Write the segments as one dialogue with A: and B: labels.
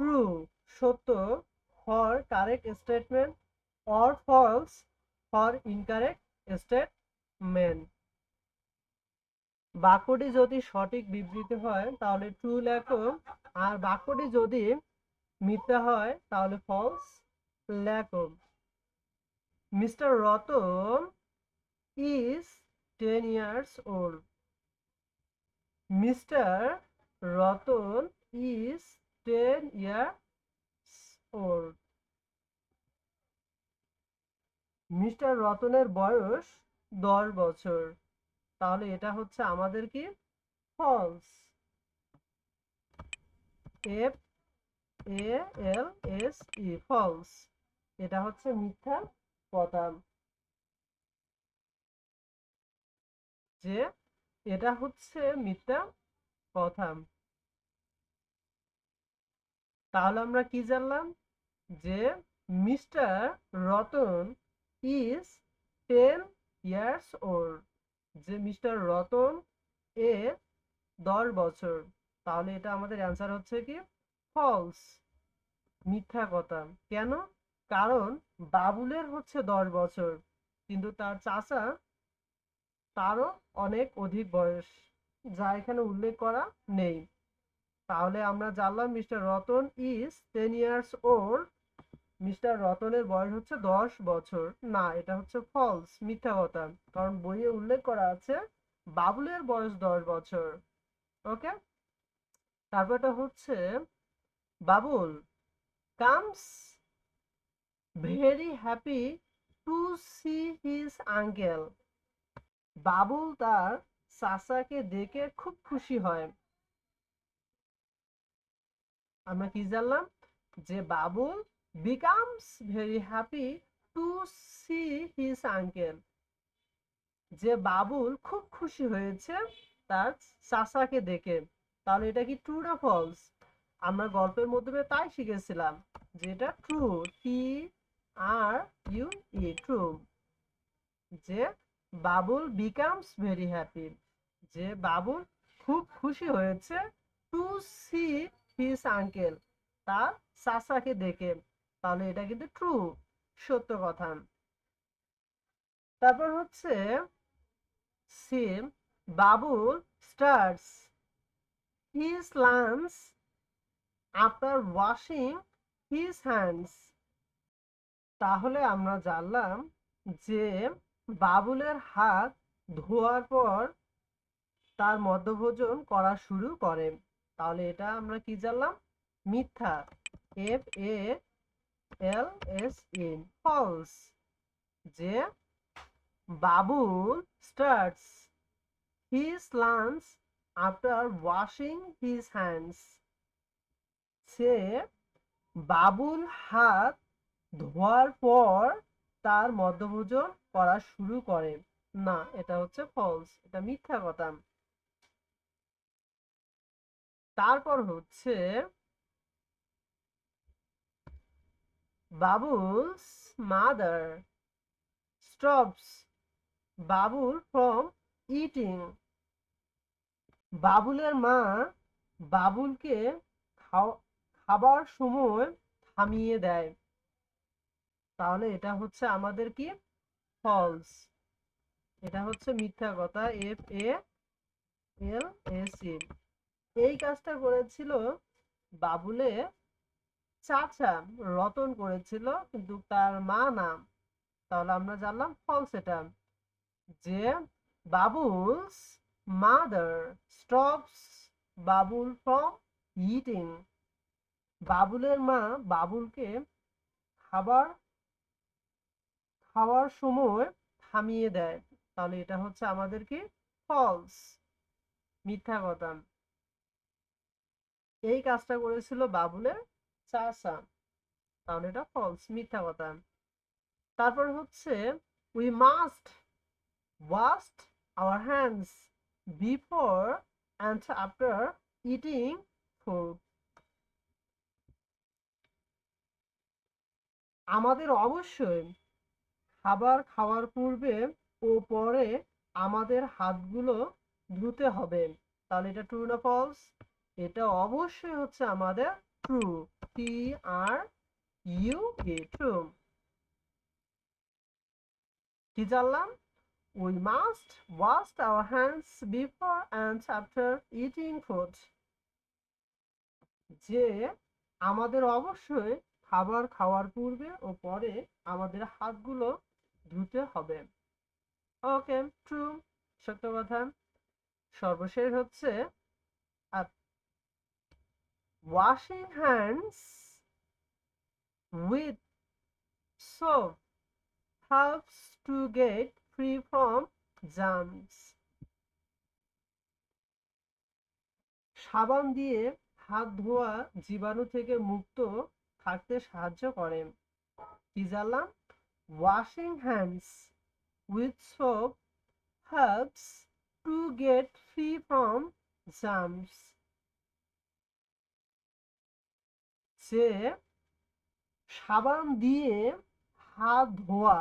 A: True সত্য for correct statement or false for incorrect statement বাক্যটি যদি সঠিক বিবৃতি হয়, তাহলে ট্রু লেখো আর বাক্যটি যদি মিথ্যা হয়, তাহলে ফলস লেখো mister Ratan is ten years old mister Ratan is ten years old mister রতনের বয়স দশ বছর। তাহলে এটা হচ্ছে আমাদের কি? False F A L S E false এটা হচ্ছে মিথ্যা কথা যে এটা হচ্ছে মিথ্যা কথা তাহলে আমরা কি জানলাম? যে mister Ratan is ten years old. যে মিস্টার রতন এ দশ বছর। তাহলে এটা আমাদের অ্যান্সার হচ্ছে কি? ফলস। মিথ্যা কথা। কেন? কারণ বাবুলের হচ্ছে দশ বছর। কিন্তু তার চাচা তারও অনেক অধিক বয়স। যা এখানে উল্লেখ করা নেই। তাহলে আমরা জানলাম mister Ratan is ten years old mister রতনের বয়স হচ্ছে দশ বছর। না, এটা হচ্ছে ফলস মিথ্যা কথা। কারণ বইয়ে উল্লেখ করা আছে বাবুলের বয়স দশ বছর। ওকে? তারপরটা হচ্ছে, Babul comes very happy to see his uncle Babul তার চাচাকে দেখে খুব খুশি হয়। আমরা কি জানলাম? যে Babul becomes very happy to see his uncle যে বাবুল খুব খুশি হয়েছে তার চাচাকে দেখে। তাহলে এটা কি ট্রু না ফলস আমরা গল্পের মাধ্যমে তাই শিখেছিলাম যে এটা true T R U E true যে বাবুল বিকামস ভেরি হ্যাপি যে বাবুল খুব খুশি হয়েছে টু সি হিজ আঙ্কেল তার চাচাকে দেখে, তাহলে এটা কিন্তু ট্রু সত্য কথা। তারপর হচ্ছে সিম Babul starts his lunch after washing his hands তাহলে আমরা জানলাম যে বাবুলের হাত ধোয়ার পর তার মধ্যভোজন করা শুরু করে। তাহলে এটা আমরা কি জানলাম? মিথ্যা। F A L S E false যে Babul starts his lunch after washing his hands সে বাবুল হাত ধোয়ার পর তার মধ্যভোজন করা শুরু করে। না, এটা হচ্ছে ফলস এটা মিথ্যা কথা। তারপর হচ্ছে Babul's mother stops Babul from eating. বাবুলের মা বাবুলকে খাবার সময় থামিয়ে দেয়। তাহলে এটা হচ্ছে আমাদের কি? ফলস এটা হচ্ছে মিথ্যা কথা এফ এ এল এস ই এই কাজটা করেছিল বাবুলে চাচা, রতন করেছিল, কিন্তু তার মা না তাহলে আমরা জানলাম ফলস এটা, যে Babul's mother stops Babul from eating বাবুলের মা বাবুলকে খাবার, খাওয়ার সময় থামিয়ে দেয়, তাহলে এটা হচ্ছে আমাদের কি ফলস মিথ্যা কথা। এই কাজটা করেছিল বাবুলের চাচা। তাহলে এটা ফলস মিথ্যা কথা। তারপর হচ্ছে we must wash our hands before and after eating food আমাদের অবশ্যই খাবার খাওয়ার পূর্বে ও পরে আমাদের হাতগুলো ধুতে হবে। তাহলে এটা ট্রু না ফলস এটা অবশ্যই হচ্ছে আমাদের true T R U E true কি জানলাম? We must wash our hands before and after eating food যে আমাদের অবশ্যই খাবার খাওয়ার পূর্বে ও পরে আমাদের হাতগুলো ধুতে হবে। ওকে ট্রু সত্য কথা। সর্বশেষ হচ্ছে washing hands with soap helps to get free from germs. সাবান দিয়ে হাত ধোয়া জীবাণু থেকে মুক্ত থাকতে সাহায্য করে। কি জানলাম? Washing hands with soap helps to get free from germs যে সাবান দিয়ে হাত ধোয়া,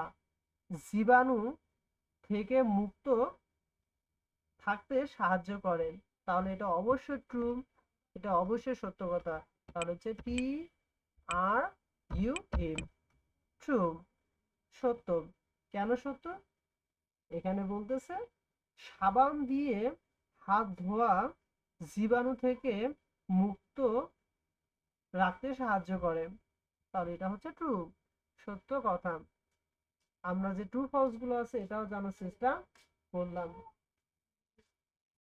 A: জীবাণু থেকে মুক্ত থাকতে সাহায্য করে। তাহলে এটা অবশ্যই ট্রু এটা অবশ্যই সত্য কথা। তাহলে হচ্ছে T R U M true সত্য। কেন সত্য? এখানে বলতেছে সাবান দিয়ে হাত ধোয়া, জীবাণু থেকে মুক্ত রাখতে সাহায্য করে। তাহলে এটা হচ্ছে ট্রু সত্য কথা। আমরা যে ট্রু ফলসগুলো আছে, এটাও জানার চেষ্টা করলাম।